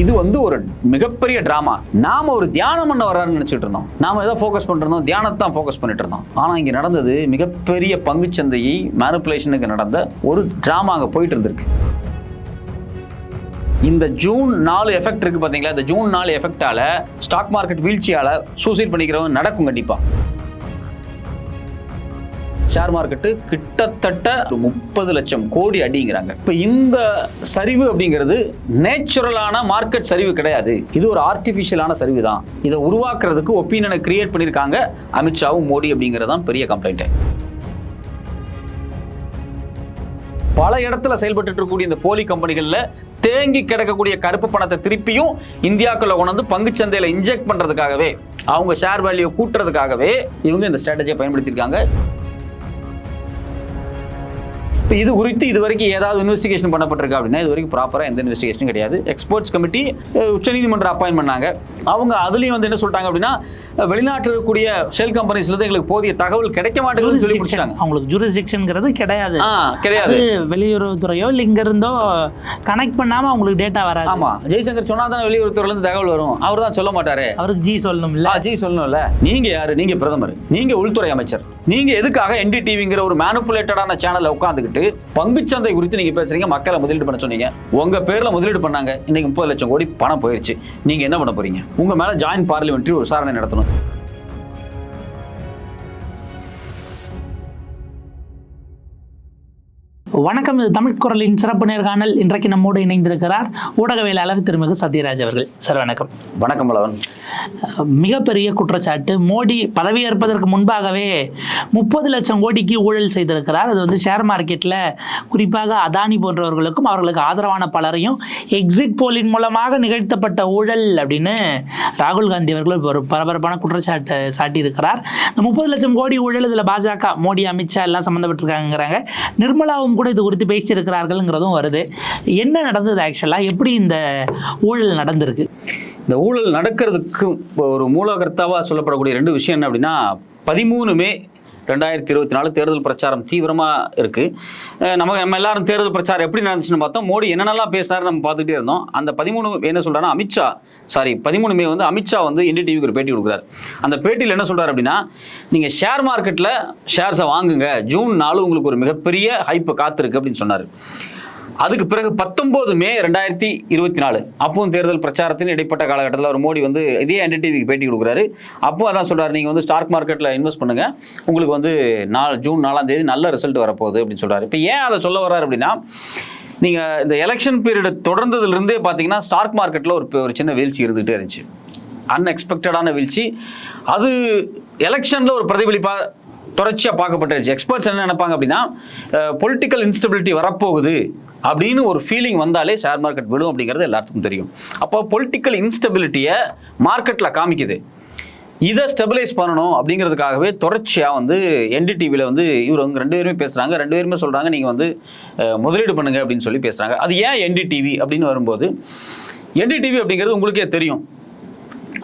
இது வந்து ஒரு மிகப்பெரிய டிராமா நாம ஒரு தியானம் பண்ண வர்றாருன்னு நினைச்சிட்டு இருந்தோம். நாம ஏதோ ஃபோக்கஸ் பண்ணிருந்தோம் தியானத்தை தான் ஃபோக்கஸ் பண்ணிட்டு இருந்தோம். ஆனா இங்க நடந்தது மிகப்பெரிய பங்குச்சந்தையை மேனுப்புலேஷனுக்கு நடந்த ஒரு டிராமா அங்க போயிட்டு இருந்திருக்கு. இந்த ஜூன் நாலு எஃபெக்ட் இருக்கு பாத்தீங்களா? இந்த ஜூன் நாலு எஃபெக்டால ஸ்டாக் மார்க்கெட் வீழ்ச்சியால சூசைட் பண்ணிக்கிறவங்க நடக்கும் கண்டிப்பா. ஷேர் மார்க்கெட்டு கிட்டத்தட்ட ஒரு முப்பது லட்சம் கோடி அடிங்கிறாங்க. இப்போ இந்த சரிவு அப்படிங்கிறது நேச்சுரலான மார்க்கெட் சரிவு கிடையாது. இது ஒரு ஆர்டிஃபிஷியலான சரிவு தான் இதை உருவாக்குறதுக்கு ஒப்பீனியனை கிரியேட் பண்ணியிருக்காங்க அமித்ஷாவும் மோடி அப்படிங்கிறது தான் பெரிய கம்ப்ளைண்ட்டு பல இடத்துல செயல்பட்டு இருக்கக்கூடிய இந்த போலி கம்பெனிகளில் தேங்கி கிடக்கக்கூடிய கருப்பு பணத்தை திருப்பியும் இந்தியாக்குள்ள கொண்டு வந்து சந்தையில் இன்ஜெக்ட் பண்றதுக்காகவே அவங்க ஷேர் வேல்யூ கூட்டுறதுக்காகவே இவங்க இந்த ஸ்ட்ராட்டஜியை பயன்படுத்தியிருக்காங்க. இப்போ இது குறித்து இது வரைக்கும் ஏதாவது இன்வெஸ்டிகேஷன் பண்ணப்பட்டிருக்கா அப்படின்னா இது வரைக்கும் ப்ராப்பராக எந்த இன்வெஸ்டிகேஷனும் கிடையாது. எக்ஸ்போர்ட்ஸ் கமிட்டி உச்சநீதிமன்ற அப்பாயின் பண்ணாங்க. அவங்க அதுலேயும் வந்து என்ன சொல்லிட்டாங்க அப்படின்னா வெளிநாட்டில் இருக்கக்கூடிய ஷெல் கம்பெனிஸ்லேருந்து எங்களுக்கு போதிய தகவல் கிடைக்க மாட்டேங்குதுன்னு சொல்லி முடிச்சிட்டாங்க. அவங்களுக்கு ஜூரிஸ்டிக்ஷன்ங்கிறது கிடையாது. கிடையாது. வெளியுறவுத்துறையோ இல்லை இங்க இருந்தோ கனெக்ட் பண்ணாம அவங்களுக்கு டேட்டா வராது. ஆமா. ஜெய்சங்கர் சொன்னா தானே வெளியுறவுத்துறையில இருந்து தகவல் வரும். அவர் தான் சொல்ல மாட்டாரு. அவருக்கு ஜி சொல்லணும்ல. ஆ, ஜி சொல்லணும்ல. நீங்க யாரு? நீங்க பிரதமர். நீங்க உள்துறை அமைச்சர். நீங்க எதுக்காக என்டிடிவிங்கிற ஒரு மேனுப்புலேட்டடான சேனல்ல உட்காந்துக்கிட்டு பங்குச்சந்தை குறித்து நீங்க பேசுறீங்க மக்களை முதலீடு பண்ண சொன்னீங்க. உங்க பேர்ல முதலீடு பண்ணாங்க இன்னைக்கு முப்பது லட்சம் கோடி பணம் போயிருச்சு. நீங்க என்ன பண்ண போறீங்க? உங்க மேல ஜாயின்ட் பார்லிமெண்ட்ரி ஒரு விசாரணை நடத்தணும். வணக்கம். இது தமிழ் குரலின் சிறப்பு நேர்காணல் இன்றைக்கு நம்மோடு இணைந்திருக்கிறார் ஊடகவியலாளர் திருமிகு சத்யராஜ் அவர்கள். சார் வணக்கம். வணக்கம் மலவன். மிகப்பெரிய குற்றச்சாட்டு. மோடி பதவியேற்பதற்கு முன்பாகவே முப்பது லட்சம் கோடிக்கு ஊழல் செய்திருக்கிறார். அது வந்து ஷேர் மார்க்கெட்டில் குறிப்பாக அதானி போன்றவர்களுக்கும் அவர்களுக்கு ஆதரவான பலரையும் எக்ஸிட் போலின் மூலமாக நிகழ்த்தப்பட்ட ஊழல் அப்படின்னு ராகுல் காந்தி அவர்கள் ஒரு பரபரப்பான குற்றச்சாட்டை சாட்டியிருக்கிறார். இந்த முப்பது லட்சம் கோடி ஊழல் இதில் பாஜக மோடி அமித்ஷா எல்லாம் சம்மந்தப்பட்டிருக்காங்கிறாங்க நிர்மலாவும் கூட இது குறித்து பேசியிருக்கிறார்கள்ங்கிறதும் வருது. என்ன நடந்தது ஆக்சுவலாக எப்படி இந்த ஊழல் நடந்திருக்கு? இந்த ஊழல் நடக்கிறதுக்கு ஒரு மூலகர்த்தாவாக சொல்லப்படக்கூடிய ரெண்டு விஷயம் என்ன அப்படின்னா பதிமூணு மே ரெண்டாயிரத்தி இருபத்தி நாலு தேர்தல் பிரச்சாரம் தீவிரமாக இருக்குது நம்ம நம்ம எல்லாரும் தேர்தல் பிரச்சாரம் எப்படி நடந்துச்சுன்னு பார்த்தோம். மோடி என்னென்னலாம் பேசினாரு நம்ம பார்த்துட்டே இருந்தோம். அந்த பதிமூணு என்ன சொல்கிறாருன்னா அமித்ஷா சாரி பதிமூணு மே வந்து அமித்ஷா வந்து என்டிடிவிக்கு ஒரு பேட்டி கொடுக்குறாரு. அந்த பேட்டியில் என்ன சொல்கிறார் அப்படின்னா நீங்கள் ஷேர் மார்க்கெட்டில் ஷேர்ஸை வாங்குங்க. ஜூன் நாலு உங்களுக்கு ஒரு மிகப்பெரிய ஹைப்பு காத்திருக்கு அப்படின்னு சொன்னார். அதுக்கு பிறகு பத்தொன்பது மே ரெண்டாயிரத்தி இருபத்தி நாலு. அப்பவும் தேர்தல் பிரச்சாரத்தின் இடைப்பட்ட காலகட்டத்தில் ஒரு மோடி வந்து இதே என்டிடிவிக்கு பேட்டி கொடுக்குறாரு. அப்போ அதான் சொல்கிறார் நீங்கள் வந்து ஸ்டாக் மார்க்கெட்டில் இன்வெஸ்ட் பண்ணுங்கள் உங்களுக்கு வந்து நாலு ஜூன் நாலாம் தேதி நல்ல ரிசல்ட் வரப்போகுது அப்படின்னு சொல்கிறாரு இப்போ ஏன் அதை சொல்ல வர்றாரு அப்படின்னா நீங்கள் இந்த எலெக்ஷன் பீரியட் தொடர்ந்ததுலேருந்தே பார்த்தீங்கன்னா ஸ்டாக் மார்க்கெட்டில் ஒரு ஒரு சின்ன வீழ்ச்சி இருந்துகிட்டே இருந்துச்சு. அன்எக்ஸ்பெக்டடான வீழ்ச்சி. அது எலெக்ஷனில் ஒரு பிரதிபலிப்பாக தொடர்ச்சியாக பார்க்கப்பட்டுருச்சு. எக்ஸ்பர்ட்ஸ் என்ன நினைப்பாங்க அப்படின்னா பொலிட்டிக்கல் இன்ஸ்டபிலிட்டி வரப்போகுது. அப்படின்னு ஒரு ஃபீலிங் வந்தாலே ஷேர் மார்க்கெட் விழும் அப்படிங்கிறது எல்லாத்துக்கும் தெரியும். அப்போ பொலிட்டிக்கல் இன்ஸ்டபிலிட்டியை மார்க்கெட்டில் காமிக்குது. இதை ஸ்டெபிலைஸ் பண்ணணும் அப்படிங்கிறதுக்காகவே தொடர்ச்சியாக வந்து என்டிடிவியில் வந்து இவர் வந்து ரெண்டு பேருமே பேசுகிறாங்க ரெண்டு பேருமே சொல்கிறாங்க நீங்கள் வந்து முதலீடு பண்ணுங்க அப்படின்னு சொல்லி பேசுகிறாங்க அது ஏன் என்டிடிவி அப்படின்னு வரும்போது என்டிடிவி அப்படிங்கிறது உங்களுக்கே தெரியும்.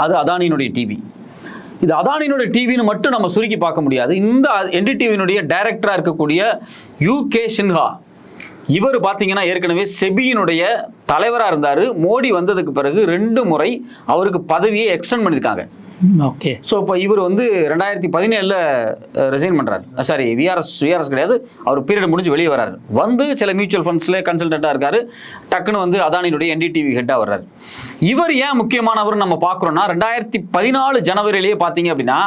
அது அதானியினுடைய டிவி இது அதானியினுடைய டிவின்னு மட்டும் நம்ம சுருக்கி பார்க்க முடியாது. இந்த என்டிடிவியினுடைய டைரக்டராக இருக்கக்கூடிய யூ கே சின்ஹா இவர் பார்த்தீங்கன்னா ஏற்கனவே செபியினுடைய தலைவராக இருந்தார். மோடி வந்ததுக்கு பிறகு ரெண்டு முறை அவருக்கு பதவியை எக்ஸ்டெண்ட் பண்ணியிருக்காங்க ஓகே ஸோ இப்போ இவர் வந்து ரெண்டாயிரத்தி பதினேழில் ரிசைன் பண்ணுறாரு சாரி விஆர்எஸ் விஆர்எஸ் கிடையாது. அவர் பீரியட் முடிஞ்சு வெளியே வராரு வந்து சில மியூச்சுவல் ஃபண்ட்ஸில் கன்சல்டண்ட்டாக இருக்காரு. டக்குன்னு வந்து அதானியுடைய என்டிடிவி ஹெட்டாக வர்றாரு. இவர் ஏன் முக்கியமானவர் நம்ம பார்க்குறோன்னா ரெண்டாயிரத்தி பதினாலு ஜனவரியிலேயே பார்த்தீங்க அப்படின்னா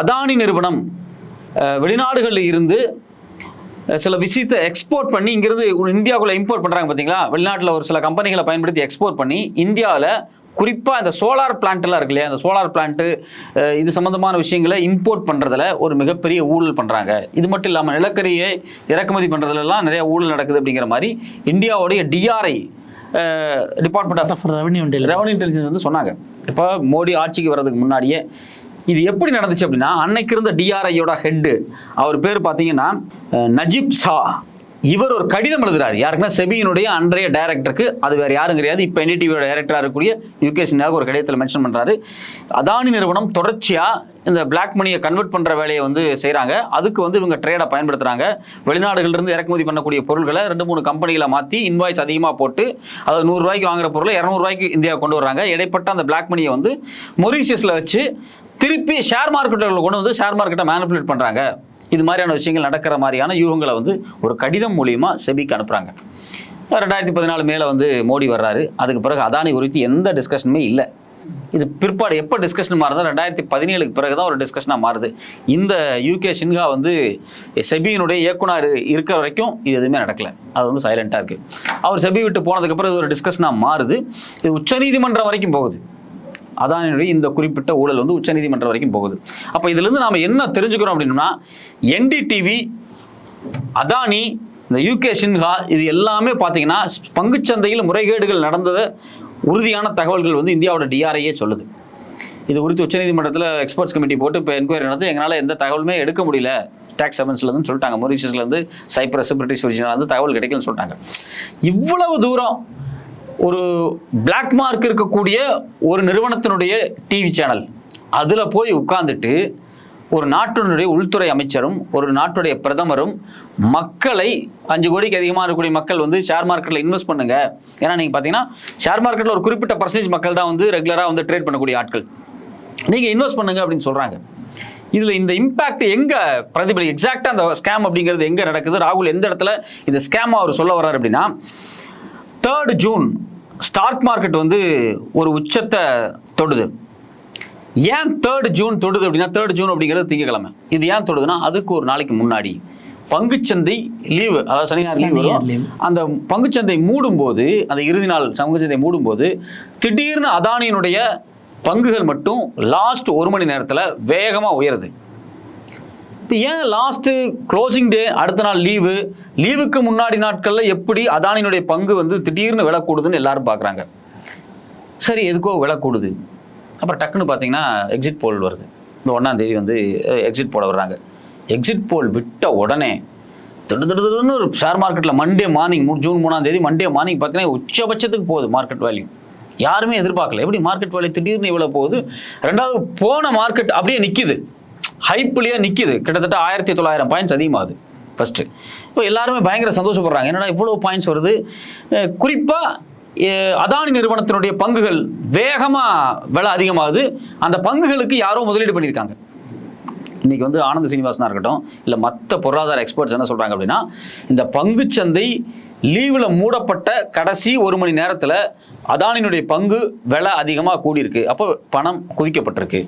அதானி நிறுவனம் வெளிநாடுகளில் இருந்து சில விஷயத்தை எக்ஸ்போர்ட் பண்ணி இங்கிருந்து இந்தியாவுக்குள்ள இம்போர்ட் பண்ணுறாங்க பார்த்தீங்களா வெளிநாட்டில் ஒரு சில கம்பெனிகளை பயன்படுத்தி எக்ஸ்போர்ட் பண்ணி இந்தியாவில் குறிப்பாக இந்த சோலார் பிளான்ட்லாம் இருக்கு இல்லையா அந்த சோலார் பிளான்ட்டு இது சம்மந்தமான விஷயங்களை இம்போர்ட் பண்ணுறதுல ஒரு மிகப்பெரிய ஊழல் பண்ணுறாங்க இது மட்டும் இல்லாமல் நிலக்கரியை இறக்குமதி பண்ணுறதுலலாம் நிறைய ஊழல் நடக்குது அப்படிங்கிற மாதிரி இந்தியாவுடைய DRI department of revenue revenue intelligence வந்து சொன்னாங்க. இப்போ மோடி ஆட்சிக்கு வர்றதுக்கு முன்னாடியே இது எப்படி நடந்துச்சு அப்படின்னா அன்னைக்கு இருந்த டிஆர்ஐயோட ஹெட்டு அவர் பேர் பார்த்தீங்கன்னா நஜிப் ஷா. இவர் ஒரு கடிதம் எழுதுறாரு. யாருக்குன்னா செபியினுடைய அன்றைய டைரக்டருக்கு அது வேற யாரும் கிடையாது. இப்போ என்டிடிவியோட டைரக்டராக இருக்கக்கூடிய யூகே சின்ஹாவுக்கு ஒரு கடிதத்தில் மென்ஷன் பண்றாரு. அதானி நிறுவனம் தொடர்ச்சியாக இந்த பிளாக் மணியை கன்வெர்ட் பண்ணுற வேலையை வந்து செய்கிறாங்க அதுக்கு வந்து இவங்க ட்ரேடை பயன்படுத்துகிறாங்க வெளிநாடுகள்ல இருந்து இறக்குமதி பண்ணக்கூடிய பொருட்களை ரெண்டு மூணு கம்பெனிகளை மாற்றி இன்வாய்ஸ் அதிகமாக போட்டு அதை நூறு ரூபாய்க்கு வாங்குற பொருளை இரநூறுவாய்க்கு இந்தியா கொண்டு வர்றாங்க. இடைப்பட்ட அந்த பிளாக் மணியை வந்து மொரீஷியஸில் வச்சு திருப்பி ஷேர் மார்க்கெட்டுகளை கொண்டு வந்து ஷேர் மார்க்கெட்டை மேனிப்புலேட் பண்ணுறாங்க இது மாதிரியான விஷயங்கள் நடக்கிற மாதிரியான யூகங்களை வந்து ஒரு கடிதம் மூலியமாக செபிக்கு அனுப்புகிறாங்க ரெண்டாயிரத்தி பதினாலு மேலே வந்து மோடி வர்றாரு. அதுக்கு பிறகு அதானி குறித்து எந்த டிஸ்கஷனுமே இல்லை. இது பிற்பாடு எப்போ டிஸ்கஷன் மாறுதோ ரெண்டாயிரத்தி பதினேழுக்கு பிறகு தான் ஒரு டிஸ்கஷனாக மாறுது. இந்த யூகே சின்ஹா வந்து செபியினுடைய இயக்குனர் இருக்கிற வரைக்கும் இது எதுவுமே நடக்கல. அது வந்து சைலண்ட்டாக இருக்குது அவர் செபி விட்டு போனதுக்கப்புறம் இது ஒரு டிஸ்கஷனாக மாறுது. இது உச்சநீதிமன்றம் வரைக்கும் போகுது. அதானுடைய இந்த குறிப்பிட்ட ஊழல் வந்து உச்சநீதிமன்றம் வரைக்கும் போகுது. அப்போ இதுலேருந்து நாம் என்ன தெரிஞ்சுக்கிறோம் அப்படின்னா என்டிடிவி அதானி இந்த யூகே சின்ஹா இது எல்லாமே பார்த்தீங்கன்னா பங்குச்சந்தையில் முறைகேடுகள் நடந்தது உறுதியான தகவல்கள் வந்து இந்தியாவோட டிஆர்ஐயே சொல்லுது. இது குறித்து உச்சநீதிமன்றத்தில் எக்ஸ்பர்ட்ஸ் கமிட்டி போட்டு இப்போ என்கொயரி நடந்து எங்களால் எந்த தகவலுமே எடுக்க முடியல. டேக்ஸ் செவன்ஸ்லேருந்து சொல்லிட்டாங்க. மொரிஷியஸ்லேருந்து சைப்ரஸ் பிரிட்டிஷ் ஒரிஜினல் தகவல் கிடைக்கலன்னு சொல்லிட்டாங்க. இவ்வளவு தூரம் ஒரு பிளாக் மார்க் இருக்கக்கூடிய ஒரு நிறுவனத்தினுடைய டிவி சேனல் அதில் போய் உட்கார்ந்துட்டு ஒரு நாட்டினுடைய உள்துறை அமைச்சரும் ஒரு நாட்டுடைய பிரதமரும் மக்களை அஞ்சு கோடிக்கு அதிகமாக இருக்கக்கூடிய மக்கள் வந்து ஷேர் மார்க்கெட்டில் இன்வெஸ்ட் பண்ணுங்க. ஏன்னா நீங்கள் பார்த்தீங்கன்னா ஷேர் மார்க்கெட்டில் ஒரு குறிப்பிட்ட பர்சன்டேஜ் மக்கள் தான் வந்து ரெகுலராக வந்து ட்ரேட் பண்ணக்கூடிய ஆட்கள். நீங்கள் இன்வெஸ்ட் பண்ணுங்க அப்படின்னு சொல்கிறாங்க இதில் இந்த இம்பாக்ட் எங்கே பிரதிபலி எக்ஸாக்டாக அந்த ஸ்கேம் அப்படிங்கிறது எங்கே நடக்குது? ராகுல் எந்த இடத்துல இந்த ஸ்கேம் அவர் சொல்ல வர்றாரு அப்படின்னா தேர்ட் ஜூன் ஸ்டாக் மார்க்கெட் வந்து ஒரு உச்சத்தை தொடுது. ஏன் தேர்ட் ஜூன் தொடுது அப்படின்னா தேர்ட் ஜூன் அப்படிங்கிறது திங்கக்கிழமை. இது ஏன் தொடுதுன்னா அதுக்கு ஒரு நாளைக்கு முன்னாடி. பங்குச்சந்தை லீவு அதாவது சனி ஞாயிறு லீவு வரும். அந்த பங்குச்சந்தை மூடும்போது அந்த இறுதி நாள் பங்குச்சந்தை மூடும்போது திடீர்னு அதானியினுடைய பங்குகள் மட்டும் லாஸ்ட் ஒரு மணி நேரத்தில் வேகமாக உயருது. ஏன் லாஸ்ட்டு க்ளோசிங் டே அடுத்த நாள் லீவு லீவுக்கு முன்னாடி நாட்களில் எப்படி அதானியினுடைய பங்கு வந்து திடீர்னு விலை கூடுதுன்னு எல்லாரும் பார்க்குறாங்க. சரி எதுக்கோ விலை கூடுது. அப்புறம் டக்குன்னு பார்த்தீங்கன்னா எக்ஸிட் போல் வருது. இந்த ஒன்றாம் தேதி வந்து எக்ஸிட் போட வர்றாங்க. எக்ஸிட் போல் விட்ட உடனே திடு திடுன்னு ஒரு ஷேர் மார்க்கெட்டில் மண்டே மார்னிங் ஜூன் மூணாம் தேதி மண்டே மார்னிங் பார்த்தீங்கன்னா உச்சபட்சத்துக்கு போகுது மார்க்கெட் வேல்யூ யாருமே எதிர்பார்க்கல. எப்படி மார்க்கெட் வேல்யூ திடீர்னு இவ்வளோ போகுது? ரெண்டாவது போன மார்க்கெட் அப்படியே நிற்கிது ஹைப்லேயே நிற்கிது கிட்டத்தட்ட ஆயிரத்தி தொள்ளாயிரம் பாயிண்ட்ஸ் அதிகமாகுது. ஃபஸ்ட்டு இப்போ எல்லாருமே பயங்கர சந்தோஷப்படுறாங்க. என்னடா இவ்வளோ பாயிண்ட்ஸ் வருது. குறிப்பாக அதானி நிறுவனத்தினுடைய பங்குகள் வேகமாக விலை அதிகமாகுது. அந்த பங்குகளுக்கு யாரோ முதலீடு பண்ணியிருக்காங்க. இன்றைக்கி வந்து ஆனந்த சீனிவாசனாக இருக்கட்டும் இல்லை மற்ற பொருளாதார எக்ஸ்பர்ட்ஸ் என்ன சொல்கிறாங்க அப்படின்னா இந்த பங்குச்சந்தை லீவில் மூடப்பட்ட கடைசி ஒரு மணி நேரத்தில் அதானியினுடைய பங்கு விலை அதிகமாக கூடியிருக்கு. அப்போ பணம் குவிக்கப்பட்டிருக்கு.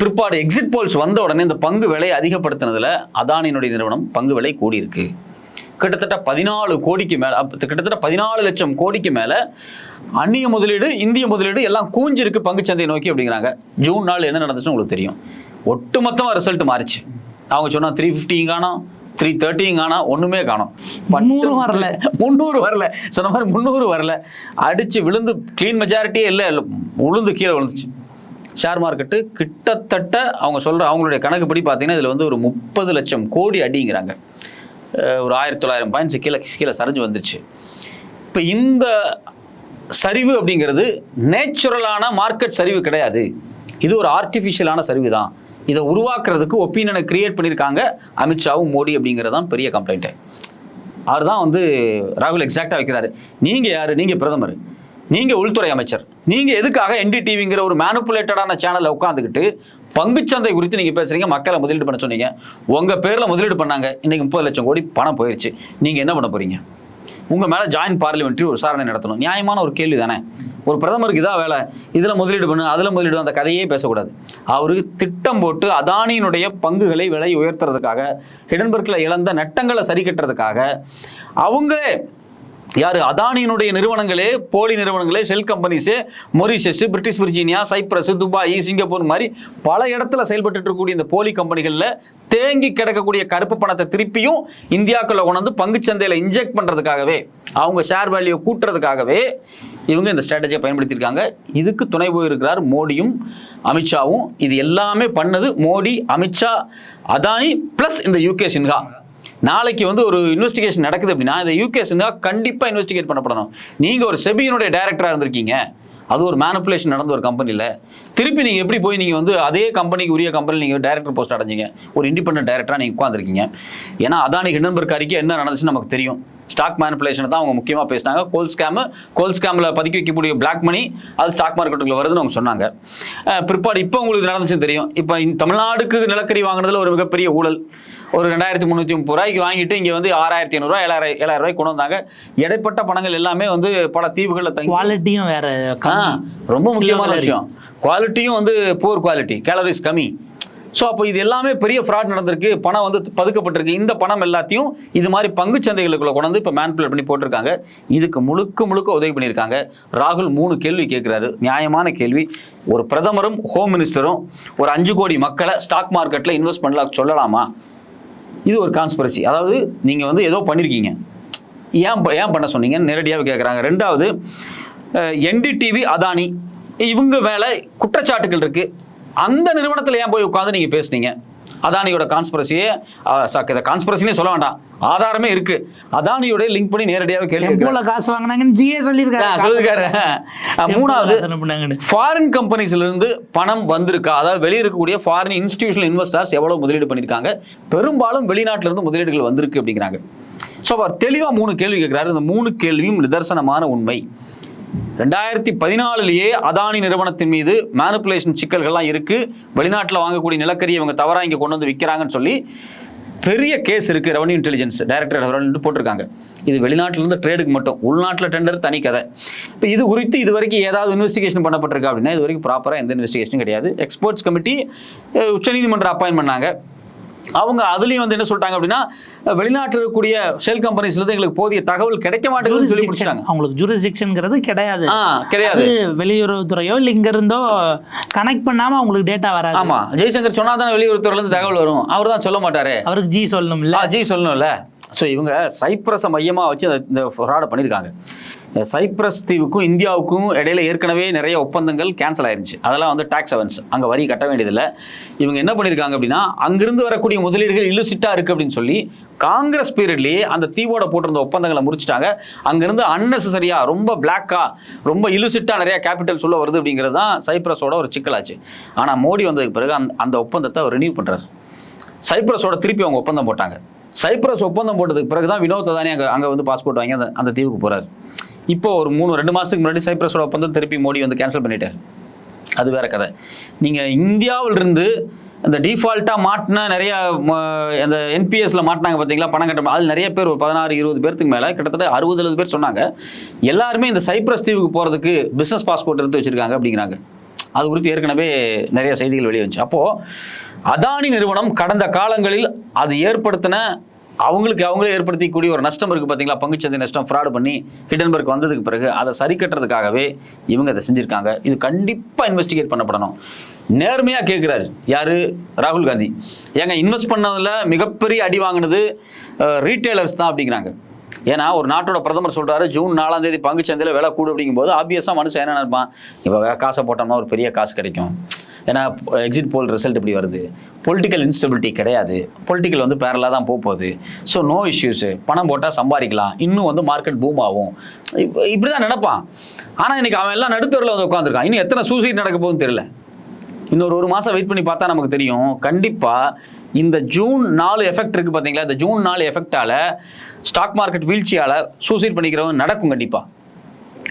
பிற்பாடு எக்ஸிட் போல்ஸ் வந்த உடனே இந்த பங்கு விலை அதிகப்படுத்தினதுல அதானியினுடைய நிறுவனம் பங்கு விலை கூடியிருக்கு. கிட்டத்தட்ட பதினாலு கோடிக்கு மேலே கிட்டத்தட்ட பதினாலு லட்சம் கோடிக்கு மேலே அந்நிய முதலீடு இந்திய முதலீடு எல்லாம் கூஞ்சிருக்கு பங்குச்சந்தையை நோக்கி அப்படிங்கிறாங்க. ஜூன் நாள் என்ன நடந்துச்சுன்னு உங்களுக்கு தெரியும். ஒட்டுமொத்தமாக ரிசல்ட் மாறிச்சு. அவங்க சொன்னா த்ரீ ஃபிஃப்டியும் காணோம் த்ரீ தேர்ட்டியும் காணோம் ஒன்றுமே காணோம். முந்நூறு வரல. முந்நூறு வரல. சொன்ன மாதிரி முந்நூறு வரல. அடிச்சு விழுந்து க்ளீன் மெஜாரிட்டியே இல்லை உளுந்து கீழே விழுந்துச்சு. ஷேர் மார்க்கெட்டு கிட்டத்தட்ட அவங்க சொல்கிற அவங்களுடைய கணக்குப்படி பார்த்தீங்கன்னா இதில் வந்து ஒரு முப்பது லட்சம் கோடி அடிங்கிறாங்க. ஒரு ஆயிரத்தி தொள்ளாயிரம் பாயிண்ட்ஸ் கீழே கீழே சரிஞ்சு வந்துருச்சு. இப்போ இந்த சரிவு அப்படிங்கிறது நேச்சுரலான மார்க்கெட் சரிவு கிடையாது. இது ஒரு ஆர்டிஃபிஷியலான சரிவு தான் இதை உருவாக்குறதுக்கு ஒப்பீனியனை கிரியேட் பண்ணியிருக்காங்க அமித்ஷாவும் மோடி அப்படிங்கிறது தான் பெரிய கம்ப்ளைண்ட்டு அவர் தான் வந்து ராகுல் எக்ஸாக்டாக வைக்கிறாரு. நீங்கள் யார்? நீங்கள் பிரதமர். நீங்கள் உள்துறை அமைச்சர். நீங்கள் எதுக்காக என்டிடிவிங்கிற ஒரு மேனுப்புலேட்டடான சேனலில் உட்காந்துக்கிட்டு பங்குச்சந்தை குறித்து நீங்கள் பேசுகிறீங்க மக்களை முதலீடு பண்ண சொன்னீங்க. உங்கள் பேரில் முதலீடு பண்ணாங்க இன்றைக்கி முப்பது லட்சம் கோடி பணம் போயிடுச்சு நீங்கள் என்ன பண்ண போகிறீங்க உங்கள் மேலே ஜாயின்ட் பார்லிமெண்ட்ரி ஒரு விசாரணை நடத்தணும். நியாயமான ஒரு கேள்வி தானே. ஒரு பிரதமருக்கு இதான் வேலை. இதில் முதலீடு பண்ணு அதில் முதலீடு அந்த கதையே பேசக்கூடாது. அவருக்கு திட்டம் போட்டு அதானியினுடைய பங்குகளை விலை உயர்த்துறதுக்காக ஹிடன்பர்க்கில் இழந்த நட்டங்களை சரி கட்டுறதுக்காக அவங்களே யார்? அதானியினுடைய நிறுவனங்களே போலி நிறுவனங்களே shell companies Mauritius British Virginia Cyprus Dubai Singapore மாதிரி பல இடத்துல செயல்பட்டு இருக்கக்கூடிய இந்த போலி கம்பெனிகளில் தேங்கி கிடக்கக்கூடிய கருப்பு பணத்தை திருப்பியும் இந்தியாக்குள்ள கொண்டு வந்து பங்குச்சந்தையில் இன்ஜெக்ட் பண்ணுறதுக்காகவே அவங்க ஷேர் வேல்யூ கூட்டுறதுக்காகவே இவங்க இந்த ஸ்ட்ராட்டஜியை பயன்படுத்தியிருக்காங்க. இதுக்கு துணை போயிருக்கிறார் மோடியும் அமித்ஷாவும். இது எல்லாமே பண்ணது மோடி அமித்ஷா அதானி ப்ளஸ் இந்த யூகே சின்ஹா. நாளைக்கு வந்து ஒரு இன்வெஸ்டிகேஷன் நடக்குது அப்படின்னா இந்த யூகேஸ்னா கண்டிப்பாக இன்வெஸ்டிகேட் பண்ணப்படணும் நீங்கள் ஒரு செபியினுடைய டைரக்டராக இருந்திருக்கீங்க. அது ஒரு மேனுப்புலேஷன் நடந்த ஒரு கம்பெனியில் திருப்பி நீங்கள் எப்படி போய் நீங்கள் வந்து அதே கம்பெனிக்கு உரிய கம்பெனி நீங்கள் டைரக்டர் போஸ்ட் அடைஞ்சிங்க? ஒரு இண்டிபெண்ட் டேரக்டராக நீங்கள் உட்காந்துருக்கீங்க ஏன்னா அதானி ஹிண்டன்பர்க் அறிக்கை என்ன நடந்துச்சுன்னு நமக்கு தெரியும். ஸ்டாக் மேனிப்புலேஷனை தான் அவங்க முக்கியமாக பேசினாங்க. கோல் ஸ்கேமு கோல் ஸ்கேமில் பதுக்கி வைக்கக்கூடிய பிளாக் மணி அது ஸ்டாக் மார்க்கெட்டுக்குள்ள வருதுன்னு அவங்க சொன்னாங்க. பிற்பாடு இப்போ உங்களுக்கு நடந்துச்சுன்னு தெரியும். இப்போ தமிழ்நாடுக்கு நிலக்கரி வாங்கினதில் ஒரு மிகப்பெரிய ஊழல். ஒரு ரெண்டாயிரத்தி முந்நூற்றி முப்பது ரூபாய்க்கு வாங்கிட்டு இங்கே வந்து ஆறாயிரத்தி ஐநூறுரூவா ஏழாயிரம் ஏழாயிரம் ரூபாய்க்கு கொண்டு வந்தாங்க. இடைப்பட்ட பணங்கள் எல்லாமே வந்து பல தீவுகளில் தங்கி குவாலிட்டியும் வேற. ரொம்ப முக்கியமான. விஷயம். குவாலிட்டியும் வந்து புவர் குவாலிட்டி கேலரிஸ் கம்மி. ஸோ அப்போ இது எல்லாமே பெரிய ஃப்ராட் நடந்திருக்கு. பணம் வந்து பதுக்கப்பட்டிருக்கு. இந்த பணம் எல்லாத்தையும் இது மாதிரி பங்கு சந்தைகளுக்குள்ள கொண்டு இப்போ மேன்புலேட் பண்ணி போட்டிருக்காங்க. இதுக்கு முழுக்க முழுக்க உதவி பண்ணியிருக்காங்க. ராகுல் மூணு கேள்வி கேட்குறாரு. நியாயமான கேள்வி. ஒரு பிரதமரும் ஹோம் மினிஸ்டரும் ஒரு அஞ்சு கோடி மக்களை ஸ்டாக் மார்க்கெட்டில் இன்வெஸ்ட் பண்ணலாம் சொல்லலாமா? இது ஒரு கான்ஸ்பிரசி அதாவது நீங்கள் வந்து ஏதோ பண்ணியிருக்கீங்க ஏன் ப- ஏன் பண்ண சொன்னீங்கன்னு நேரடியாக கேட்குறாங்க ரெண்டாவது என்டிடிவி அதானி இவங்க மேலே குற்றச்சாட்டுகள் இருக்குது அந்த நிறுவனத்தில் ஏன் போய் உட்காந்து நீங்கள் பேசுனீங்க? அதானியோட கான்ஸ்பிரசியே இதை கான்ஸ்பிரசினே சொல்ல வேண்டாம். ஆதாரமே இருக்கு. அதானியோட லிங்க் பண்ணி நேரடியாக கேள்வி. காசு வாங்கினாங்கன்னு ஜிஏ சொல்லியிருக்காரு. சொல்லியிருக்காரு. மூணாவது. ஃபாரின் கம்பெனிஸ்ல இருந்து பணம் வந்திருக்கா? அதாவது வெளிய இருக்கக்கூடிய ஃபாரின் இன்ஸ்டிடியூஷனல் இன்வெஸ்டர்ஸ் எவ்வளவு முதலீடு பண்ணியிருக்காங்க? பெரும்பாலும் வெளிநாட்டுல இருந்து முதலீடுகள் வந்திருக்கு அப்படிங்கிறாங்க. ஸோ அவர் தெளிவா மூணு கேள்வி கேட்கிறாரு. இந்த மூணு கேள்வியும் நிதர்சனமான உண்மை. ரெண்டாயிரத்தி பதினாலுலேயே அதானி நிறுவனத்தின் மீது மேனிப்புலேஷன் சிக்கல்கள்லாம் இருக்கு. வெளிநாட்டில் வாங்கக்கூடிய நிலக்கரியை இவங்க தவறா இங்கே கொண்டு வந்து விற்கிறாங்கன்னு சொல்லி பெரிய கேஸ் இருக்குது ரெவன்யூ இன்டெலிஜென்ஸ் டைரக்டர் ரெவன்யூ போட்டிருக்காங்க. இது வெளிநாட்டிலிருந்து ட்ரேடுக்கு மட்டும். உள்நாட்டில் டெண்டர் தனி கதை. இப்போ இது குறித்து இது வரைக்கும் ஏதாவது இன்வெஸ்டிகேஷன் பண்ணப்பட்டிருக்கா அப்படின்னா இது வரைக்கும் ப்ராப்பராக எந்த இன்வெஸ்டிகேஷனும் கிடையாது. எக்ஸ்போர்ட்ஸ் கமிட்டி உச்சநீதிமன்ற அப்பாயின் பண்ணாங்க. அவங்க அதுலயும் வந்து என்ன சொல்லிட்டாங்க அப்படின்னா வெளிநாட்டில் இருக்கக்கூடிய ஷெல் கம்பெனிஸ்ல இருந்து எங்களுக்கு போதிய தகவல் கிடைக்க மாட்டேங்குதுன்னு சொல்லி. முடிச்சிட்டாங்க. அவங்களுக்கு ஜூரிஸ்டிக்ஷன்ங்கிறது கிடையாது. கிடையாது. வெளியுறவுத்துறையோ இல்ல இங்க இருந்தோ கனெக்ட் பண்ணாம அவங்களுக்கு டேட்டா வராது. ஆமா ஜெய்சங்கர் சொன்னா தானே வெளியுறவுத்துறையில இருந்து தகவல் வரும். அவர் தான் சொல்ல மாட்டாரு. அவருக்கு ஜி சொல்லணும்ல. ஜி சொல்லணும்ல. ஸோ இவங்க சைப்ரஸை மையமாக வச்சு இந்த- ஃப்ராடை பண்ணியிருக்காங்க சைப்ரஸ் தீவுக்கும் இந்தியாவுக்கும் இடையில ஏற்கனவே நிறைய ஒப்பந்தங்கள் கேன்சல் ஆயிருந்துச்சு அதெல்லாம் வந்து டாக்ஸ் அவன்ஸ் அங்கே வரி கட்ட வேண்டியதில்லை. இவங்க என்ன பண்ணியிருக்காங்க அப்படின்னா அங்கிருந்து வரக்கூடிய முதலீடுகள் இல்லுசிட்டா இருக்கு அப்படின்னு சொல்லி காங்கிரஸ் பீரியட்லேயே அந்த தீவோட போட்டிருந்த ஒப்பந்தங்களை முடிச்சிட்டாங்க அங்கிருந்து அன்னெசரியா ரொம்ப பிளாக்கா ரொம்ப இலுசிட்டா நிறைய கேபிட்டல் சொல்ல வருது அப்படிங்கிறது தான் சைப்ரஸோட ஒரு சிக்கலாச்சு. ஆனால் மோடி வந்ததுக்கு பிறகு அந்த அந்த ஒப்பந்தத்தை அவர் ரினியூ பண்ணுறாரு சைப்ரஸோட திருப்பி அவங்க ஒப்பந்தம் போட்டாங்க. சைப்ரஸ் ஒப்பந்தம் போட்டதுக்கு பிறகு தான் வினோத் அதானி அங்கே அங்கே வந்து பாஸ்போர்ட் வாங்கி அந்த அந்த தீவுக்கு போகிறாரு இப்போ ஒரு மூணு ரெண்டு மாதத்துக்கு முன்னாடி சைப்ரஸோட ஒப்பந்தம் திருப்பி மோடி வந்து கேன்சல் பண்ணிட்டார். அது வேற கதை. நீங்கள் இந்தியாவிலிருந்து இந்த டிஃபால்ட்டாக மாட்டின நிறைய அந்த என்பிஎஸ்ல மாட்டினாங்க பார்த்தீங்களா பணம் கட்ட அது நிறைய பேர் ஒரு பதினாறு இருபது பேர்த்துக்கு மேலே கிட்டத்தட்ட அறுபது எழுபது பேர் சொன்னாங்க. எல்லாருமே இந்த சைப்ரஸ் தீவுக்கு போகிறதுக்கு பிஸ்னஸ் பாஸ்போர்ட் எடுத்து வச்சிருக்காங்க அப்படிங்கிறாங்க. அது குறித்து ஏற்கனவே நிறைய செய்திகள் வெளியே வந்துச்சு. அப்போது அதானி நிறுவனம் கடந்த காலங்களில் அது ஏற்படுத்தின அவங்களுக்கு அவங்களே ஏற்படுத்திக்கூடிய ஒரு நஷ்டம் இருக்குது பார்த்தீங்களா பங்குச்சந்தை நஷ்டம் ஃப்ராடு பண்ணி ஹிடன்பர்க் வந்ததுக்கு பிறகு அதை சரி கட்டுறதுக்காகவே இவங்க அதை செஞ்சுருக்காங்க. இது கண்டிப்பாக இன்வெஸ்டிகேட் பண்ணப்படணும். நேர்மையாக கேட்குறாரு யார்? ராகுல் காந்தி. ஏங்க இன்வெஸ்ட் பண்ணதில் மிகப்பெரிய அடி வாங்கினது ரீட்டைலர்ஸ் தான் அப்படிங்கிறாங்க. ஏன்னா ஒரு நாட்டோட பிரதமர் சொல்றாரு ஜூன் நாலாம் தேதி பங்குச்சந்தையில் விலை கூடு அப்படிங்கும்போது ஆப்வியஸாக மனுஷன் என்ன நினைப்பான்? இப்போ காசை போட்டோம்னா ஒரு பெரிய காசு கிடைக்கும். ஏன்னா எக்ஸிட் போல் ரிசல்ட் இப்படி வருது? பொலிட்டிக்கல் இன்ஸ்டபிலிட்டி கிடையாது. பொலிட்டிக்கல் வந்து பேரலாக தான் போகுது. ஸோ நோ இஷ்யூஸு பணம் போட்டால் சம்பாதிக்கலாம். இன்னும் வந்து மார்க்கெட் பூம் ஆகும். இப்படி தான் நினைப்பான். ஆனால் இன்னைக்கு அவன் எல்லாம் நடுத்தரில் வந்து உட்காந்துருக்கான் இன்னும் எத்தனை சூசைட் நடக்க போகுதுன்னு தெரியல. இன்னொரு ஒரு மாதம் வெயிட் பண்ணி பார்த்தா நமக்கு தெரியும். கண்டிப்பாக இந்த ஜூன் நாலு எஃபெக்ட் இருக்குது பார்த்தீங்களா இந்த ஜூன் நாலு எஃபெக்டால் ஸ்டாக் மார்க்கெட் வீழ்ச்சியால் சூசைட் பண்ணிக்கிறவங்க நடக்கும் கண்டிப்பாக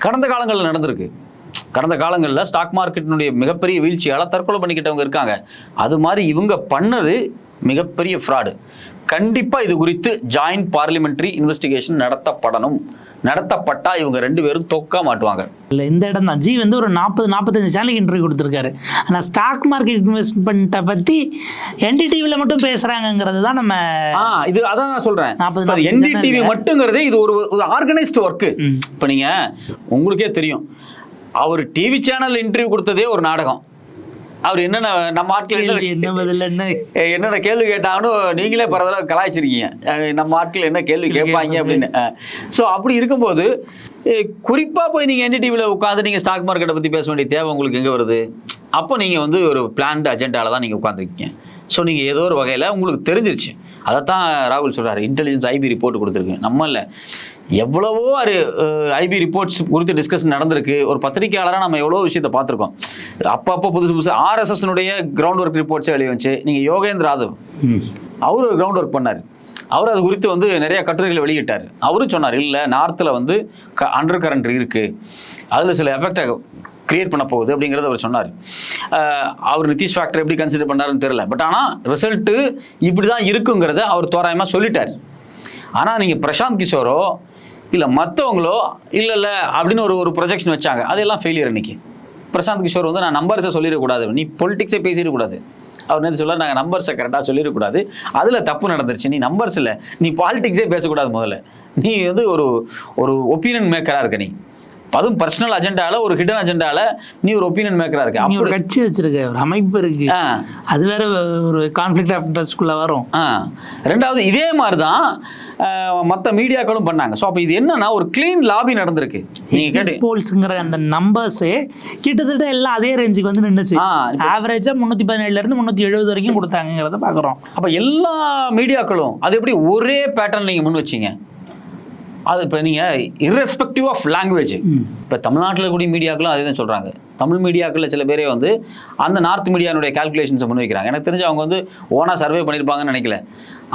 கடந்த காலங்களில் நடந்திருக்கு. கடந்த காலங்களில் ஸ்டாக் மார்க்கெட்டினுடைய மிகப்பெரிய வீழ்ச்சியால் தற்கொலை பண்ணிக்கிட்டவங்க இருக்காங்க. அது மாதிரி இவங்க பண்ணது மிகப்பெரிய ஃப்ராடு கண்டிப்பாக இது குறித்து ஜாயிண்ட் பார்லிமெண்ட்ரி இன்வெஸ்டிகேஷன் நடத்தப்படணும். நடத்தப்பட்டா இவங்க ரெண்டு பேரும் தொக்கா மாட்டுவாங்க. இல்ல இந்த இடம் தான். ஜி வந்து ஒரு நாற்பது நாற்பத்தஞ்சு சேனலுக்கு இன்டர்வியூ கொடுத்துருக்காரு. ஆனா ஸ்டாக் மார்க்கெட் இன்வெஸ்ட்மெண்ட்டை பத்தி என்டிடிவில மட்டும் பேசுறாங்கங்கிறது தான் நம்ம இது அதான் நான் சொல்றேன். நாற்பது என்டிடிவி மட்டுங்கிறது இது ஒரு ஒரு ஆர்கனைஸ்டு ஒர்க்கு. இப்போ நீங்க உங்களுக்கே தெரியும். அவர் டிவி சேனல் இன்டர்வியூ கொடுத்ததே ஒரு நாடகம். அவர் என்னென்ன நம்ம ஆட்கள் என்ன பதில் என்ன? என்னென்ன கேள்வி கேட்டாங்கன்னு நீங்களே பரதளவு கலாய்ச்சிருக்கீங்க. நம்ம ஆட்கள் என்ன கேள்வி கேட்பாங்க அப்படின்னு. ஸோ அப்படி இருக்கும்போது அஹ் குறிப்பா போய் நீங்க என்டிடிவியில் உட்காந்து நீங்க ஸ்டாக் மார்க்கெட்டை பத்தி பேச வேண்டிய தேவை உங்களுக்கு எங்க வருது? அப்போ நீங்க வந்து ஒரு பிளான்டு அஜெண்டால தான் நீங்க உட்காந்துருக்கீங்க ஸோ நீங்க ஏதோ ஒரு வகையில உங்களுக்கு தெரிஞ்சிருச்சு. அதைத்தான் ராகுல் சொல்றாரு. இன்டெலிஜென்ஸ் ஐபி ரிப்போர்ட் கொடுத்துருக்கு. நம்ம இல்லை. எவ்வளவோ ஐபி ரிப்போர்ட்ஸ் குறித்து டிஸ்கஷன் நடந்திருக்கு. ஒரு பத்திரிகையாளராக நம்ம எவ்வளோ விஷயத்தை பார்த்துருக்கோம். அப்பப்போ புதுசு புதுசு ஆர்எஸ்எஸ்னுடைய கிரவுண்ட் ஒர்க் ரிப்போர்ட்ஸே வெளியே வந்துச்சு. நீங்கள் யோகேந்திர யாதவ் அவர் ஒரு கிரவுண்ட் ஒர்க் பண்ணார். அவர் அது குறித்து வந்து நிறைய கட்டுரைகளை வெளியிட்டார். அவரும் சொன்னார் இல்லை நார்த்தில் வந்து க அண்டர் கரண்ட் இருக்குது அதில் சில எஃபெக்டை கிரியேட் பண்ண போகுது அப்படிங்கிறத அவர் சொன்னார். அவர் நிதிஷ் ஃபேக்டர் எப்படி கன்சிடர் பண்ணாருன்னு தெரியல. பட் ஆனால் ரிசல்ட்டு இப்படி தான் இருக்குங்கிறத அவர் தோராயமாக சொல்லிட்டார். ஆனால் நீங்கள் பிரசாந்த் கிஷோரோ இல்லை மற்றவங்களோ இல்லை இல்லை அப்படின்னு ஒரு ஒரு ப்ரொஜெக்ஷன் வச்சாங்க. அதெல்லாம் ஃபெயிலியர் இன்னைக்கு. பிரசாந்த் கிஷோர் வந்து நான் நம்பர்ஸை சொல்லிடக்கூடாது. நீ பொலிட்டிக்ஸே பேசிடக்கூடாது. அவர் என்ன சொல்ல நாங்கள் நம்பர்ஸை கரெக்டாக சொல்லிடக்கூடாது. அதில் தப்பு நடந்துருச்சு. நீ நம்பர்ஸ் இல்லை நீ பாலிடிக்ஸே பேசக்கூடாது முதல்ல. நீ வந்து ஒரு ஒரு ஒப்பீனியன் மேக்கராக இருக்க நீ. அதுவும் பர்சனல் அஜெண்டால ஒரு ஹிடன் அஜெண்டால நீ ஒரு ஒப்பீனியன் மேக்கராக இருக்க. நீ ஒரு அப்படி கட்சி வச்சிருக்க ஒரு அமைப்பு இருக்கு. அது வேற ஒரு கான்ஃபிளிக் ஆஃப் இன்ட்ரெஸ்ட்குள்ள வரும். ரெண்டாவது இதே மாதிரி தான் மற்ற மீடியாக்களும் பண்ணாங்க. ஸோ அப்போ இது என்னன்னா ஒரு க்ளீன் லாபி நடந்திருக்கு. நீங்க கேட்டு போல்ஸ்ங்கிற அந்த நம்பர்ஸே கிட்டத்தட்ட எல்லாம் அதே ரேஞ்சுக்கு வந்து இப்ப- ஆவரேஜா முன்னூத்தி பதினேழுல இருந்து முன்னூத்தி எழுபது வரைக்கும் கொடுத்தாங்கிறத பாக்குறோம். அப்போ எல்லா மீடியாக்களும் அது எப்படி ஒரே பேட்டர்ன் நீங்கள் முன் வச்சீங்க? அது இப்போ நீங்கள் irrespective ஆஃப் லாங்குவேஜ் இப்போ தமிழ்நாட்டில் கூடிய மீடியாக்களும் அதே தான் சொல்கிறாங்க தமிழ் மீடியாக்களில் சில பேரே வந்து அந்த நார்த் மீடியானுடைய கால்குலேஷன்ஸை முன் வைக்கிறாங்க. எனக்கு தெரிஞ்சு அவங்க வந்து ஓனாக சர்வே பண்ணியிருப்பாங்கன்னு நினைக்கல.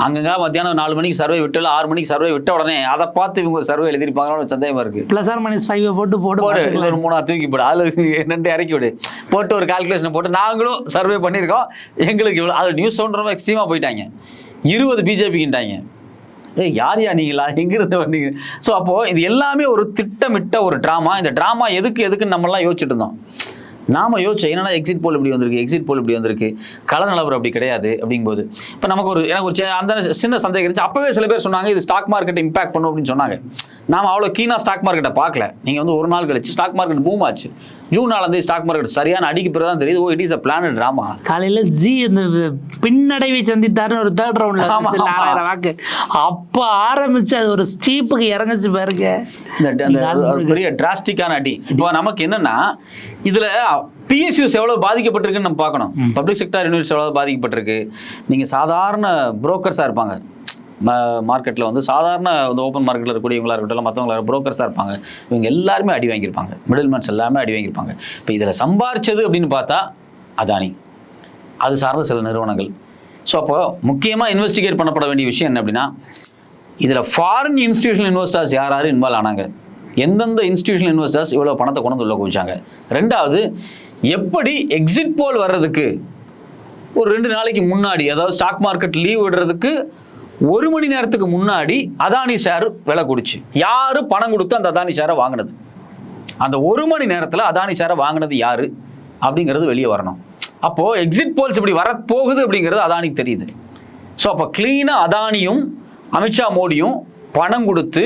அங்கங்க மத்தியானம் நாலு மணிக்கு சர்வே விட்டு ஆறு மணிக்கு சர்வே விட்ட உடனே அதை பார்த்து இவங்க ஒரு சர்வே எழுதியிருப்பாங்கன்னு சந்தேகமாக இருக்குது பிளஸ் ஆர் மைனஸ் ஃபைவ் போட்டு போட்டு போடு. இல்லை ஒரு மூணா தூக்கி போடு. அதில் என்னன்ட்டு இறக்கி விடு. போட்டு ஒரு கால்குலேஷனை போட்டு நாங்களும் சர்வே பண்ணியிருக்கோம். எங்களுக்கு இவ்வளோ அது நியூஸ் சவுண்ட் ரொம்ப எக்ஸ்ட்ரீமாக போயிட்டாங்க. இருபது பிஜேபிக்கிட்டாங்க ஏய் யார் யா நீங்களா? எங்கிருந்து வந்தீங்க? ஸோ அப்போது இது எல்லாமே ஒரு திட்டமிட்ட ஒரு ட்ராமா இந்த ட்ராமா எதுக்கு எதுக்குன்னு நம்மலாம் யோசிச்சுட்டு இருந்தோம். நாம யோசிச்சோம் என்னடா எக்ஸிட் போல் இப்படி வந்திருக்கு எக்ஸிட் போல் இப்படி வந்திருக்கு கள நிலவரம் அப்படி கிடையாது அப்படிங்கும்போது. இப்போ நமக்கு ஒரு எனக்கு ஒரு அந்த சின்ன சந்தேகம் இருந்துச்சு. அப்பவே சில பேர் சொன்னாங்க இது ஸ்டாக் மார்க்கெட் இம்பாக்ட் பண்ணும் அப்படின்னு சொன்னாங்க. நாம அவ்வளோ கீனா ஸ்டாக் மார்க்கெட்டை பார்க்கல. நீங்கள் வந்து ஒரு நாள் கழிச்சு ஸ்டாக் மார்க்கெட் பூம் ஆச்சு. ஜூன் நாலாம் ஸ்டாக் மார்க்கெட் சரியான அடிக்கு பிறகு தான் தெரியுது ஓ it is a planned drama காலையில ஜி இந்த பின்னடைவை சந்தித்தாருன்னு ஒரு தேர்ட் ரவுண்ட்ல ஆமா. நாலாயிரம் வாக்கு. அப்ப ஆரம்பிச்சு அது ஒரு ஸ்டீப்புக்கு இறங்குச்சு பாருங்க. பெரிய டிராஸ்டிக்கான அடி. இப்போ நமக்கு என்னன்னா இதுல பிஎஸ்யூஸ் எவ்வளவு பாதிக்கப்பட்டிருக்குன்னு நம்ம பார்க்கணும். பப்ளிக் செக்டார் யூனிட்ஸ் எவ்வளவு பாதிக்கப்பட்டிருக்கு? நீங்க சாதாரண புரோக்கர்ஸா இருப்பாங்க. மார்க்கெட்டில் வந்து சாதாரண இந்த ஓப்பன் மார்க்கெட்டில் இருக்கக்கூடியவங்களா இருக்கட்டும் மற்றவங்களா புரோக்கர்ஸாக இருப்பாங்க. இவங்க எல்லாருமே அடி வாங்கியிருப்பாங்க. மிடில் மேன்ஸ் எல்லாமே அடி வாங்கியிருப்பாங்க. இப்போ இதில் சம்பாரிச்சது அப்படின்னு பார்த்தா அதானி. அது சார்ந்த சில நிறுவனங்கள். ஸோ அப்போ முக்கியமாக இன்வெஸ்டிகேட் பண்ணப்பட வேண்டிய விஷயம் என்ன அப்படின்னா இதில் ஃபாரின் இன்ஸ்டிடியூஷனல் இன்வெஸ்டர்ஸ் யார் யார் இன்வால்வ் ஆனாங்க? எந்தெந்த இன்ஸ்டியூஷனல் இன்வெஸ்டர்ஸ் இவ்வளோ பணத்தை கொண்டு வந்து உள்ள குவிச்சாங்க? ரெண்டாவது எப்படி எக்ஸிட் போல் வர்றதுக்கு ஒரு ரெண்டு நாளைக்கு முன்னாடி அதாவது ஸ்டாக் மார்க்கெட் லீவ் விடுறதுக்கு ஒரு மணி நேரத்துக்கு முன்னாடி அதானி ஷேர் விலை குடிச்சு. யார் பணம் கொடுத்து அந்த அதானி ஷேரை வாங்கினது? அந்த ஒரு மணி நேரத்தில் அதானி ஷேரை வாங்கினது யார்? அப்படிங்கிறது வெளியே வரணும். அப்போது எக்ஸிட் போல்ஸ் இப்படி வரப்போகுது அப்படிங்கிறது அதானிக்கு தெரியுது. ஸோ அப்போ க்ளீனாக அதானியும் அமித்ஷா மோடியும் பணம் கொடுத்து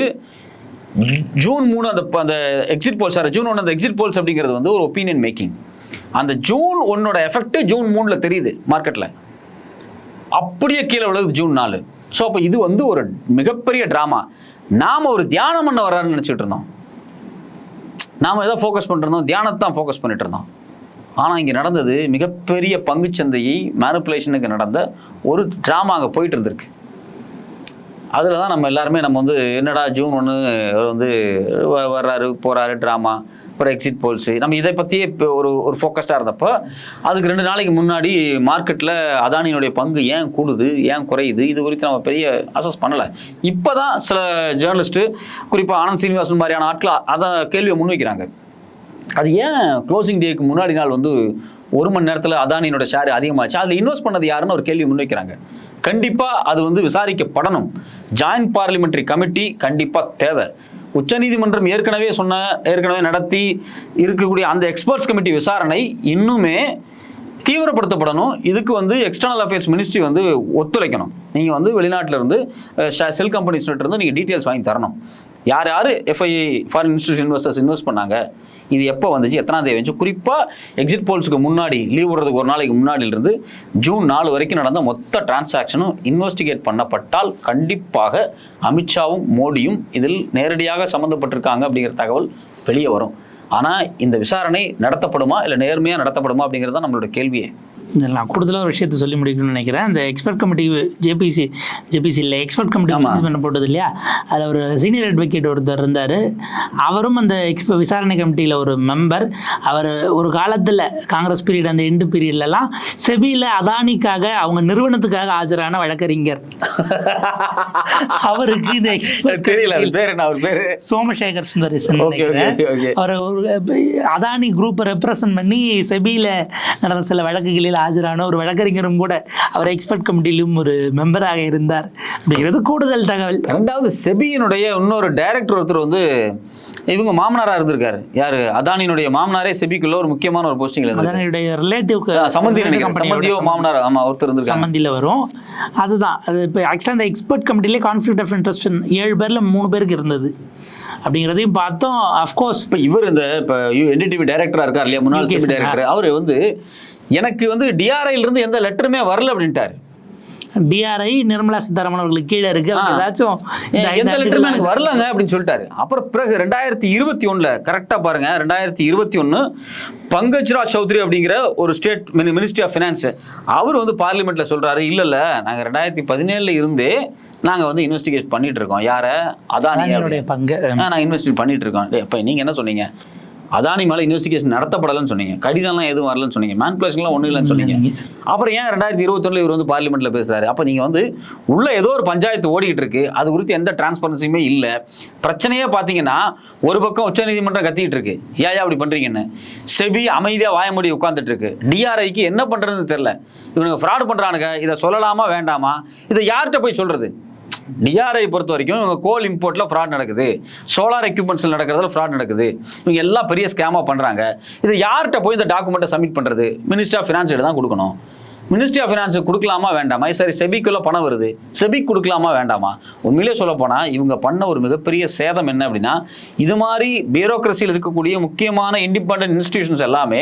ஜூன் மூணு அந்த அந்த எக்ஸிட் போல்ஸ் சார் ஜூன் ஒன்று அந்த எக்ஸிட் போல்ஸ் அப்படிங்கிறது வந்து ஒரு ஒப்பீனியன் மேக்கிங் அந்த ஜூன் ஒன்னோட எஃபெக்ட் ஜூன் மூணில் தெரியுது மார்க்கெட்டில் அப்படியே கீழே விழுது ஜூன் நாலு. ஸோ அப்போ இது வந்து ஒரு மிகப்பெரிய ட்ராமா நாம் ஒரு தியானம் பண்ண வர்றாருன்னு நினச்சிட்டு இருந்தோம். நாம் எதை ஃபோக்கஸ் பண்ணிருந்தோம் தியானத்தை தான் ஃபோக்கஸ் பண்ணிட்டு இருந்தோம். ஆனால் இங்கே நடந்தது மிகப்பெரிய பங்குச்சந்தையை மேனுப்புலேஷனுக்கு நடந்த ஒரு ட்ராமா அங்கே போயிட்டு இருந்திருக்கு. அதில் தான் நம்ம எல்லாருமே நம்ம வந்து என்னடா ஜூன் ஒன்று வந்து வர்றாரு போகிறாரு ட்ராமா அப்புறம் எக்ஸிட் போல்ஸு நம்ம இதை பற்றியே இப்போ ஒரு ஒரு ஃபோக்கஸ்டாக இருந்தப்போ அதுக்கு ரெண்டு நாளைக்கு முன்னாடி மார்க்கெட்டில் அதானியினுடைய பங்கு ஏன் கூடுது ஏன் குறையுது இது குறித்து நம்ம பெரிய அசஸ் பண்ணலை. இப்போ தான் சில ஜேர்னலிஸ்ட்டு குறிப்பாக ஆனந்த் சீனிவாசன் மாதிரியான ஆட்கள் அதை கேள்வியை முன்வைக்கிறாங்க அது ஏன் க்ளோசிங் டேக்கு முன்னாடி நாள் வந்து ஒரு மணி நேரத்தில் அதானியினோட ஷேர் அதிகமாச்சு? அதில் இன்வெஸ்ட் பண்ணது யாருன்னு ஒரு கேள்வி முன்வைக்கிறாங்க கண்டிப்பாக அது வந்து விசாரிக்கப்படணும். ஜாயின்ட் பார்லிமெண்ட்ரி கமிட்டி கண்டிப்பாக தேவை. உச்சநீதிமன்றம் ஏற்கனவே சொன்ன ஏற்கனவே நடத்தி இருக்கக்கூடிய அந்த எக்ஸ்பர்ட்ஸ் கமிட்டி விசாரணை இன்னுமே தீவிரப்படுத்தப்படணும். இதுக்கு வந்து எக்ஸ்டர்னல் அஃபேர்ஸ் மினிஸ்ட்ரி வந்து ஒத்துழைக்கணும். நீங்கள் வந்து வெளிநாட்டில் இருந்து செல் கம்பெனிஸ்கிட்ட இருந்து நீங்கள் டீட்டெயில்ஸ் வாங்கி தரணும். யார் யார் FII foreign institution investors invest பண்ணாங்க? இது எப்போ வந்துச்சு? எத்தனாம் தேதி வந்துச்சு? குறிப்பாக எக்ஸிட் போல்ஸுக்கு முன்னாடி லீவ் விடுறதுக்கு ஒரு நாளைக்கு முன்னாடியிலிருந்து ஜூன் நாலு வரைக்கும் நடந்த மொத்த டிரான்சாக்ஷனும் இன்வெஸ்டிகேட் பண்ணப்பட்டால் கண்டிப்பாக அமித்ஷாவும் மோடியும் இதில் நேரடியாக சம்மந்தப்பட்டிருக்காங்க அப்படிங்கிற தகவல் வெளியே வரும். ஆனால் இந்த விசாரணை நடத்தப்படுமா இல்லை நேர்மையாக நடத்தப்படுமா அப்படிங்கிறது தான் நம்மளோட கேள்வியே. நான் கூடுதலாக ஒரு விஷயத்தை சொல்லி முடிக்கணும்னு நினைக்கிறேன். இந்த எக்ஸ்பர்ட் கமிட்டி ஜேபிசி ஜேபிசி இல்லை எக்ஸ்பர்ட் கமிட்டி. பண்ண போட்டது இல்லையா? அதில் ஒரு சீனியர் அட்வொகேட் ஒருத்தர் இருந்தார். அவரும் அந்த எக்ஸ்ப விசாரணை கமிட்டியில் ஒரு மெம்பர் அவர் ஒரு காலத்தில் காங்கிரஸ் பீரியட் அந்த எண்டு பீரியட்லலாம் செபியில் அதானிக்காக அவங்க நிறுவனத்துக்காக ஆஜரான வழக்கறிஞர். அவருக்கு இந்த தெரியல அவர் பேரு? சோமசேகர் சுந்தரேசன். அவர் ஒரு அதானி குரூப்பை ரெப்ரசன்ட் பண்ணி செபியில் நடந்த சில வழக்குகளில் ஆஜரான ஒரு வழக்கறிஞரும் கூட அவர் எக்ஸ்பர்ட் கமிட்டியிலும் ஒரு மெம்பராக இருந்தார். அப்படிங்கிறது கூடுதல் தகவல். ரெண்டாவது செபியினுடைய இன்னொரு டைரக்டர் ஒருத்தர் வந்து இவங்க மாமனாரா இருந்திருக்காரு. யாரு? அதானியினுடைய மாமனாரே செபிக்குள்ள ஒரு முக்கியமான ஒரு போஸ்டிங்ல இருந்திருக்காரு. அதனுடைய ரிலேட்டிவ் சம்பந்தி சம்பந்தியோ மாமனார் ஆமா ஒருத்தர் இருந்திருக்காங்க சம்மந்தியில் வரும். அதுதான். அது இப்போ ஆக்சுவலாக அந்த எக்ஸ்பர்ட் கமிட்டிலே கான்ஃப்ளிக்ட் ஆஃப் இன்ட்ரெஸ்ட் ஏழு பேரில் மூணு பேருக்கு இருந்தது. அப்படிங்கிறதையும் பார்த்தோம். அஃப்கோர்ஸ் இப்ப இவர் இந்த இப்ப என்டிடிவி டைரக்டரா இருக்கார் இல்லையா? முன்னாள். டைரக்டர் அவரு வந்து எனக்கு வந்து டிஆர்ஐல இருந்து எந்த லெட்டருமே வரல அப்படின்ட்டாரு. டிஆர்ஐ நிர்மலா சீதாராமன் அவர்களுக்கு கீழே இருக்கு. ஏதாச்சும் எந்த லெட்டருமே எனக்கு வரலங்க அப்படின்னு சொல்லிட்டாரு. அப்புறம் பிறகு ரெண்டாயிரத்தி இருபத்தி ஒண்ணுல கரெக்டா பாருங்க ரெண்டாயிரத்தி இருபத்தி ஒன்னு பங்கஜ்ராஜ் சௌத்ரி அப்படிங்கிற ஒரு ஸ்டேட் மினிஸ்ட்ரி ஆஃப் ஃபினான்ஸ் அவர் வந்து பார்லிமெண்ட்ல சொல்றாரு இல்ல இல்ல நாங்க ரெண்டாயிரத்தி பதினேழுல இருந்தே நாங்க வந்து இன்வெஸ்டிகேட் பண்ணிட்டு இருக்கோம். யார? அதானி பங்கு. நான் இன்வெஸ்ட்மெண்ட் பண்ணிட்டு இருக்கோம். நீங்க என்ன சொன்னீங்க? அதானி மேல இன்வெஸ்டிகேஷன் நடத்தப்படலன்னு சொன்னீங்க. கடிதம்லாம் எதுவும் வரலன்னு சொன்னீங்க. மேன்பிளேஷன்லாம் ஒன்றும் இல்லைன்னு சொன்னீங்க. அப்புறம் ஏன் ரெண்டாயிரத்தி இருபத்தொன்னுல இவர் வந்து பார்லிமெண்ட்ல பேசுறாரு? அப்ப நீங்க வந்து உள்ள ஏதோ ஒரு பஞ்சாயத்து ஓடிக்கிட்டு இருக்கு. அது குறித்து எந்த டிரான்ஸ்பரன்சியுமே இல்ல. பிரச்சனையே பாத்தீங்கன்னா ஒரு பக்கம் உச்சநீதிமன்றம் கத்திட்டு இருக்கு. ஏன் அப்படி பண்றீங்கன்னு? செபி அமைதியா வாயமூடி உட்கார்ந்துட்டு இருக்கு. டிஆர்ஐக்கு என்ன பண்றதுன்னு தெரியல. இவனுங்க ஃப்ராட் பண்றானுங்க. இதை சொல்லலாமா வேண்டாமா? இதை யார்கிட்ட போய் சொல்றது? டிஆர்ஐ பொறுத்த வரைக்கும் இவங்க கோல் இம்போர்ட்டில் ஃப்ராட் நடக்குது. சோலார் எக்யூப்மெண்ட்ஸில் நடக்கிறதுல ஃப்ராட் நடக்குது. இவங்க எல்லாம் பெரிய ஸ்கேமாக பண்ணுறாங்க இது யார்கிட்ட போய் இந்த டாக்குமெண்ட்டை சப்மிட் பண்ணுறது மினிஸ்டர் ஆஃப் ஃபினான்ஸ் தான் கொடுக்கணும். மினிஸ்ட்ரி ஆஃப் ஃபினான்ஸ் கொடுக்கலாமா வேண்டாமா? சரி செபிக்குள்ளே பணம் வருது. செபிக் கொடுக்கலாமா வேண்டாமா? உண்மையிலே சொல்ல போனால் இவங்க பண்ண ஒரு மிகப்பெரிய சேதம் என்ன அப்படின்னா இது மாதிரி பியூரோக்ரஸியில் இருக்கக்கூடிய முக்கியமான இண்டிபெண்ட் இன்ஸ்டிடியூஷன்ஸ் எல்லாமே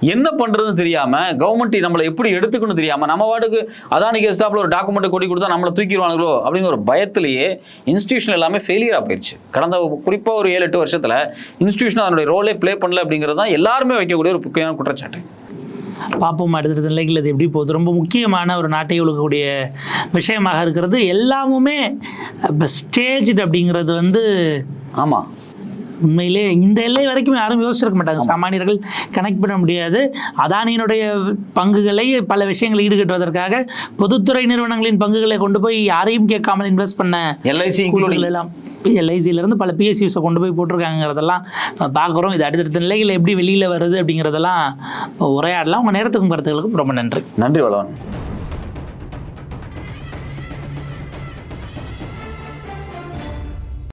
என்ன பண்றதுன்னு தெரியாம கவர்மெண்ட் நம்மளை எப்படி எடுத்துக்கணும் தெரியாம நம்ம வாட்டுக்கு அதானி கேஸ்டாப்ல ஒரு டாக்குமெண்ட் கொடி கொடுத்தா நம்மளை தூக்கிடுவானுங்களோ அப்படிங்கிற ஒரு பயத்திலேயே இன்ஸ்டியூஷன் எல்லாமே ஃபெயிலியரா போயிடுச்சு கடந்த குறிப்பா ஒரு ஏழு எட்டு வருஷத்துல இன்ஸ்டியூஷன் அதனுடைய ரோலே ப்ளே பண்ணல அப்படிங்கிறது தான் எல்லாருமே வைக்கக்கூடிய ஒரு முக்கியமான குற்றச்சாட்டு. பார்ப்போம் அடுத்த நிலைகள் அது எப்படி போகுது? ரொம்ப முக்கியமான ஒரு நாட்டை ஒழுக்கக்கூடிய விஷயமாக இருக்கிறது. எல்லாமுமே ஸ்டேஜ் அப்படிங்கிறது வந்து ஆமா. உண்மையிலே இந்த எல்லை வரைக்கும் யாரும் யோசிச்சிருக்க மாட்டாங்க. சாமானியர்கள் கனெக்ட் பண்ண முடியாது. அதானியினுடைய பங்குகளை பல விஷயங்களை ஈடுகட்டுவதற்காக பொதுத்துறை நிறுவனங்களின் பங்குகளை கொண்டு போய் யாரையும் கேட்காமல் இன்வெஸ்ட் பண்ண எல்ஐசி எல்லாம் இருந்து பல பிஎஸ்யூஸை கொண்டு போய் போட்டிருக்காங்கிறதெல்லாம் பார்க்குறோம். இது அடுத்தடுத்த நிலைகள் எப்படி வெளியில் வருது அப்படிங்கிறதெல்லாம் உரையாடலாம். உங்கள் நேரத்துக்கும் கருத்துக்களுக்கும் ரொம்ப நன்றி. நன்றி வளவன்.